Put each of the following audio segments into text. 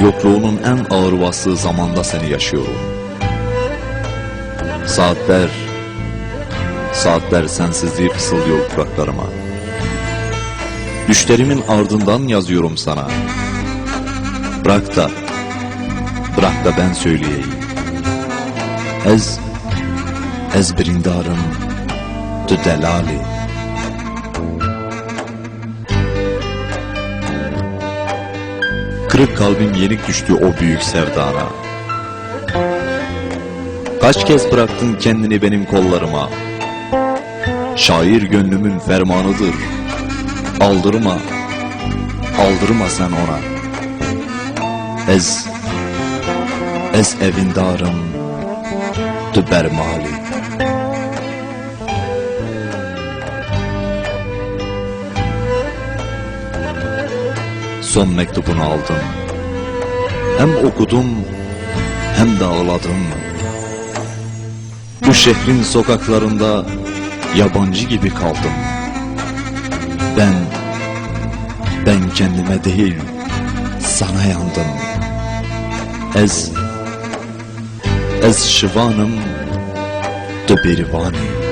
Yokluğunun en ağır bastığı zamanda seni yaşıyorum. Saatler, saatler sensizliği fısıldıyor kulaklarıma. Düşlerimin ardından yazıyorum sana. Bırak da, bırak da ben söyleyeyim. Ez, ez brindarım, tu Kırık kalbim yenik düştü o büyük sevdana. Kaç kez bıraktın kendini benim kollarıma. Şair gönlümün fermanıdır. Aldırma, aldırma sen ona. Ez, ez evindarım, dübermali. Son mektubunu aldım. Hem okudum hem de ağladım. Bu şehrin sokaklarında yabancı gibi kaldım. Ben, ben kendime değil sana yandım. Ez, ez şivanım de berivani.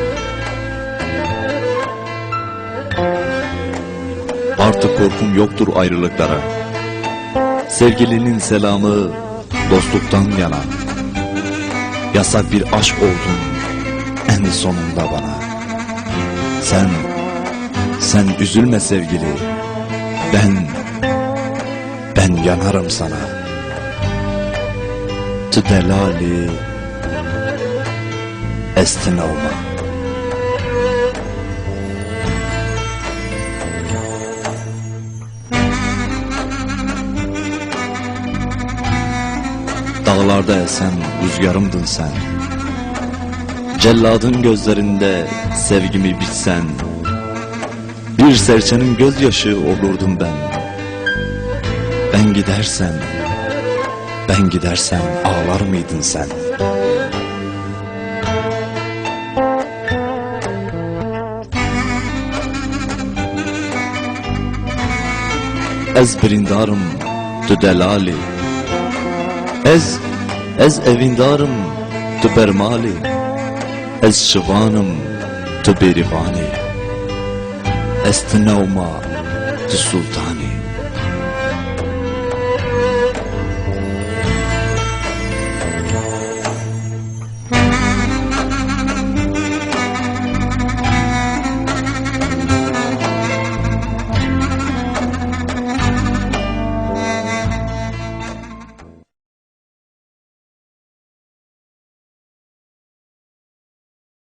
Artık korkum yoktur ayrılıklara. Sevgilinin selamı dostluktan yana. Yasak bir aşk oldun en sonunda bana. Sen, sen üzülme sevgili. Ben, ben yanarım sana. Tüdelali estin olma. Dağlarda esen rüzgarımdın sen. Celladın gözlerinde sevgimi bitsen Bir serçenin gözyaşı olurdum ben. Ben gidersem Ben gidersem ağlar mıydın sen? Ez brindarım tu delali Ez, ez evindarım tu bermali Ez şivanım tu berivani. Ez tinavma tu sultani